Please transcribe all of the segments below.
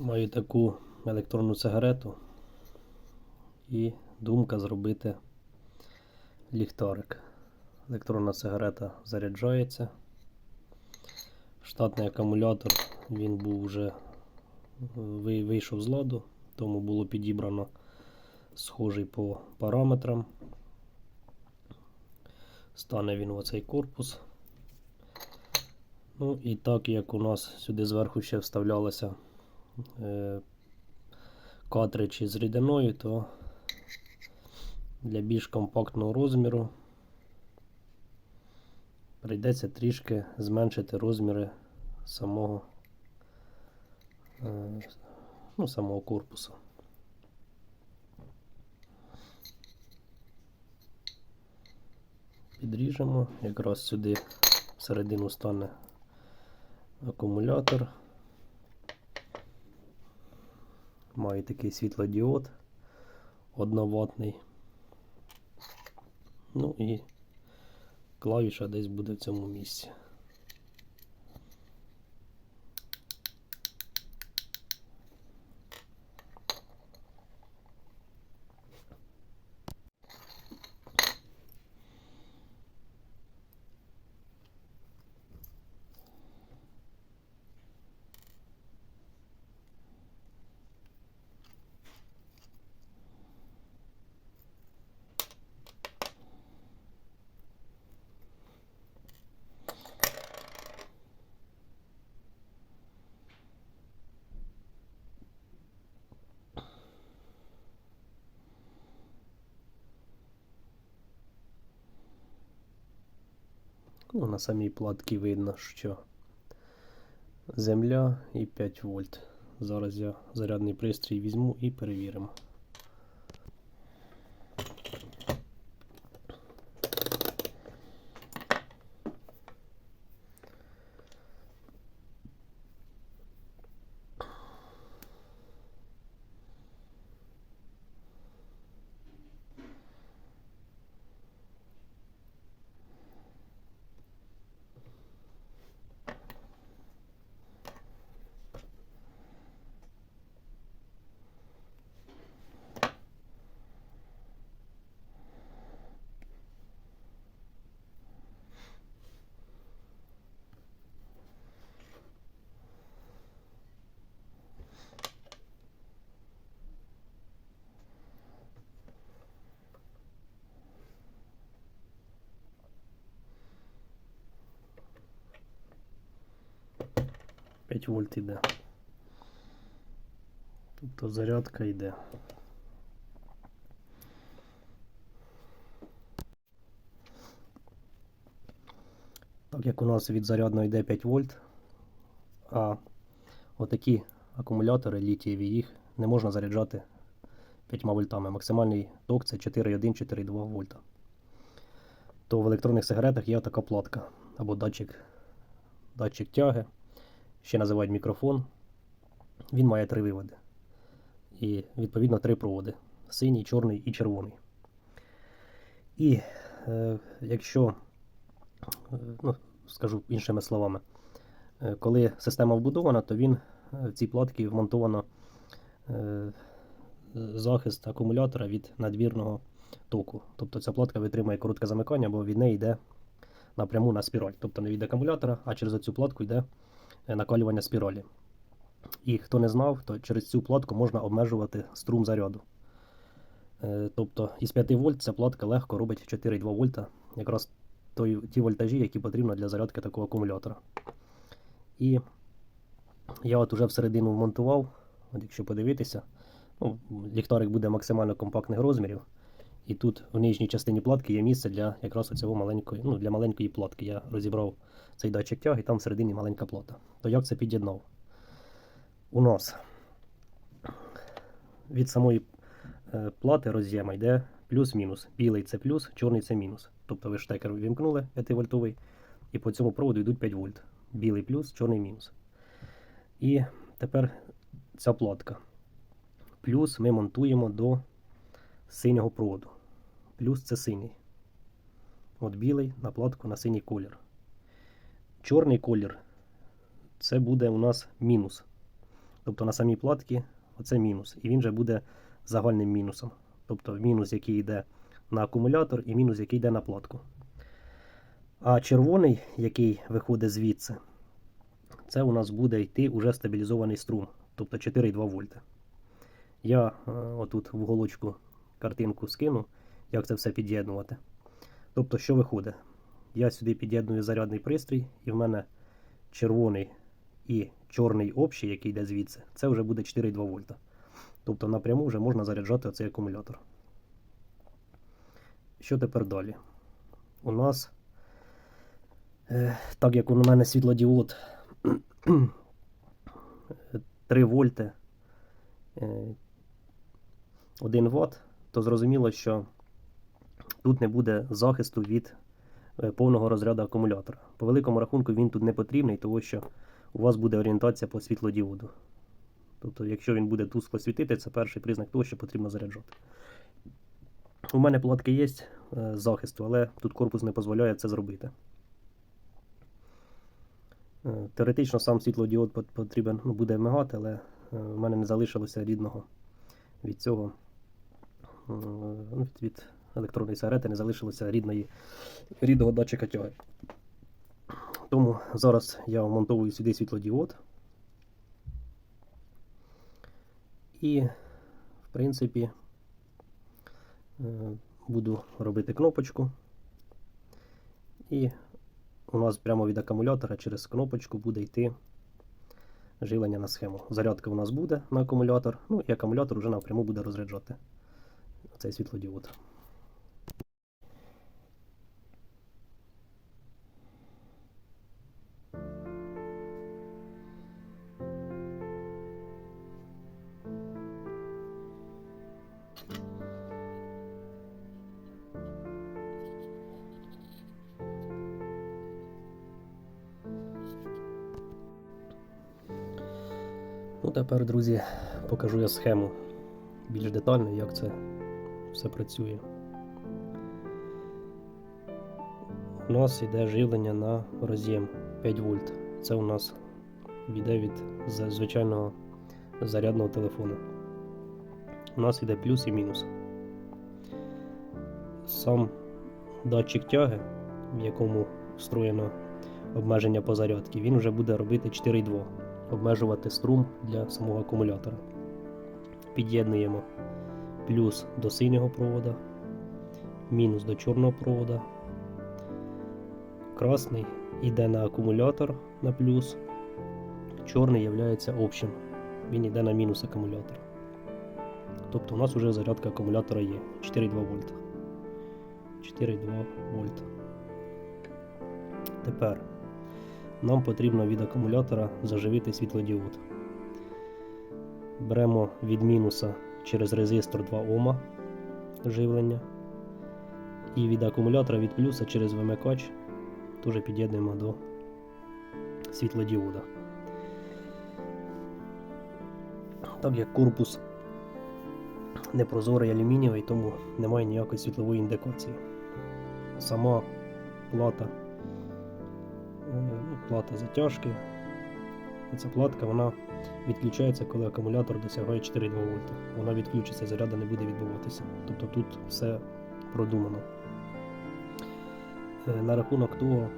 Маю таку електронну сигарету і думка зробити ліхтарик. Електронна сигарета заряджається. Штатний акумулятор він був вже вийшов з ладу, тому було підібрано схожий по параметрам. Стане він в оцей корпус. Ну і так як у нас сюди зверху ще вставлялося е, картридж із рідиною, то для більш компактного розміру прийдеться трішки зменшити розміри самого, е, ну, самого корпусу. Підріжемо, якраз сюди всередину стане акумулятор. Має такий світлодіод одноватний. Ну і клавіша десь буде в цьому місці. Ну, на самій платці видно, що земля і 5 вольт. Зараз я зарядний пристрій візьму і перевіримо. П'ять вольт йде. Тобто зарядка йде. Так як у нас від зарядного йде 5 вольт, а отакі акумулятори літієві їх не можна заряджати 5 вольтами. Максимальний ток це 4,1-4,2 вольта. То в електронних сигаретах є така платка або датчик, датчик тяги, ще називають мікрофон. Він має три виводи. І відповідно три проводи: синій, чорний і червоний. І е, якщо Е, ну, скажу іншими словами, е, коли система вбудована, то він е, в цій платці вмонтовано е, захист акумулятора від надвірного току. Тобто ця платка витримує коротке замикання, бо від неї йде напряму на спіраль. Тобто не від акумулятора, а через цю платку йде накалювання спіралі. І хто не знав, то через цю платку можна обмежувати струм заряду. Е, Тобто із 5 вольт ця платка легко робить 4,2 вольта, якраз той, ті вольтажі, які потрібно для зарядки такого акумулятора. І я от уже всередину вмонтував, от якщо подивитися, ну, ліхтарик буде максимально компактних розмірів. І тут в нижній частині платки є місце для якраз оцього маленької, ну, для маленької платки. Я розібрав цей датчик тяги, і там всередині маленька плата. То як це під'єднав? У нас від самої е, плати роз'єма йде плюс-мінус. Білий це плюс, чорний це мінус. Тобто ви штекер вімкнули 5 вольтовий, і по цьому проводу йдуть 5 вольт. Білий плюс, чорний мінус. І тепер ця платка. Плюс ми монтуємо до синього проводу. Плюс це синій. От білий на платку на синій колір. Чорний колір це буде у нас мінус. Тобто на самій платці оце мінус. І він же буде загальним мінусом. Тобто мінус, який йде на акумулятор, і мінус, який йде на платку. А червоний, який виходить звідси, це у нас буде йти уже стабілізований струм, тобто 4,2 вольта. Я е, отут в уголочку картинку скину, як це все під'єднувати. Тобто, що виходить? Я сюди під'єдную зарядний пристрій, і в мене червоний і чорний общий, який йде звідси, це вже буде 4,2 вольта. Тобто напряму вже можна заряджати оцей акумулятор. Що тепер далі? У нас, е, так як у мене світлодіод 3 вольти, е, 1 Вт, то зрозуміло, що тут не буде захисту від е, повного розряду акумулятора. По великому рахунку він тут не потрібний, тому що у вас буде орієнтація по світлодіоду. Тобто, якщо він буде тускло світити, це перший признак того, що потрібно заряджати. У мене платки є е, захисту, але тут корпус не дозволяє це зробити. Е, Теоретично сам світлодіод потрібен ну, буде мигати, але в мене не залишилося рідного від цього ну, від електронної сигарети не залишилося рідної, рідного датчика тяги. Тому зараз я вмонтовую сюди світлодіод. І, в принципі, е, буду робити кнопочку. І у нас прямо від акумулятора через кнопочку буде йти живлення на схему. Зарядка у нас буде на акумулятор, ну і акумулятор вже напряму буде розряджати цей світлодіод. Тепер, друзі, покажу я схему більш детально, як це все працює. У нас йде живлення на роз'єм 5 вольт. Це у нас йде від звичайного зарядного телефону. У нас йде плюс і мінус. Сам датчик тяги, в якому встроєно обмеження по зарядці, він вже буде робити 4,2 обмежувати струм для самого акумулятора. Під'єднуємо плюс до синього провода, мінус до чорного провода. Красний йде на акумулятор на плюс, чорний є общим. Він йде на мінус акумулятора. Тобто у нас вже зарядка акумулятора є 4,2 вольта. 4,2 вольта. Тепер нам потрібно від акумулятора заживити світлодіод. Беремо від мінуса через резистор 2 Ома живлення. І від акумулятора від плюса через вимикач теж під'єднуємо до світлодіода. Так як корпус непрозорий алюмінієвий, тому немає ніякої світлової індикації. Сама плата плата затяжки. Ця платка вона відключається, коли акумулятор досягає 4,2 вольта. Вона відключиться, заряда не буде відбуватися. Тобто тут все продумано. Е, На рахунок того,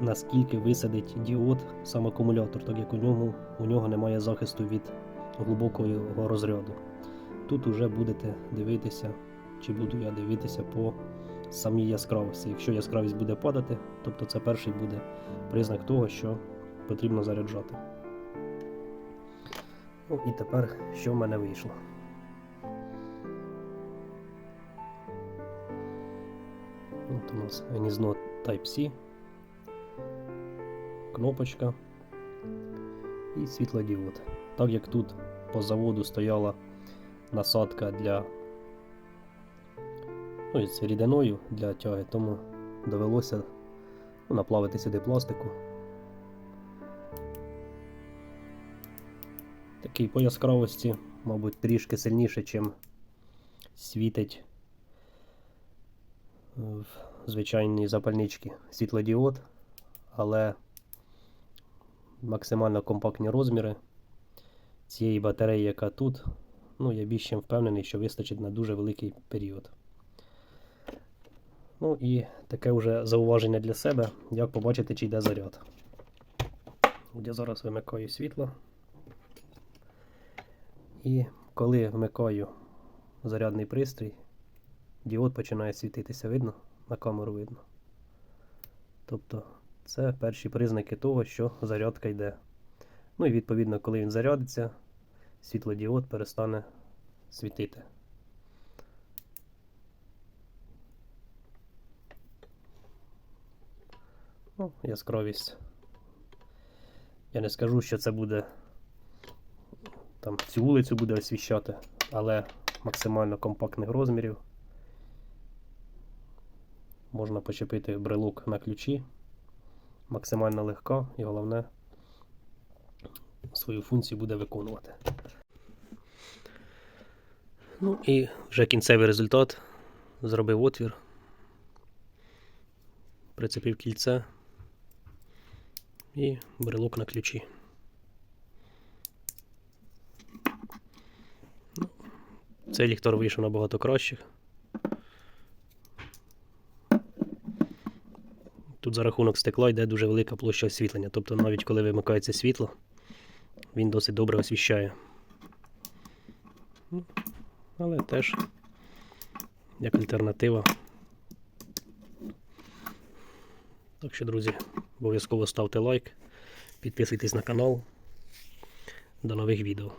наскільки висадить діод сам акумулятор, так як у нього, у нього немає захисту від глибокого розряду. Тут вже будете дивитися, чи буду я дивитися по самій яскравості. Якщо яскравість буде падати, тобто це перший буде признак того, що потрібно заряджати. Ну і тепер що в мене вийшло. От у нас гніздо Type-C, кнопочка і світлодіод. Так як тут по заводу стояла насадка для ну, і з рідиною для тяги, тому довелося ну, наплавити сюди пластику. Такий по яскравості, мабуть, трішки сильніше, чим світить в звичайній запальничці світлодіод, але максимально компактні розміри, цієї батареї, яка тут, ну, я більш чим впевнений, що вистачить на дуже великий період. Ну і таке вже зауваження для себе, як побачити, чи йде заряд. Я зараз вимикаю світло. І коли вмикаю зарядний пристрій, діод починає світитися, видно? На камеру видно. Тобто це перші признаки того, що зарядка йде. Ну і відповідно, коли він зарядиться, світлодіод перестане світити. Ну, яскравість. Я не скажу, що це буде там цю вулицю буде освіщати, але максимально компактних розмірів. Можна почепити брелок на ключі. Максимально легко і головне свою функцію буде виконувати. Ну і вже кінцевий результат. Зробив отвір, прицепив кільце і брелок на ключі. Ну, Цей ліхтар вийшов набагато краще. Тут за рахунок стекла йде дуже велика площа освітлення. Тобто навіть коли вимикається світло, він досить добре освіщає. Ну, Але теж як альтернатива. Так що, друзі, обов'язково ставте лайк, підписуйтесь на канал. До нових відео.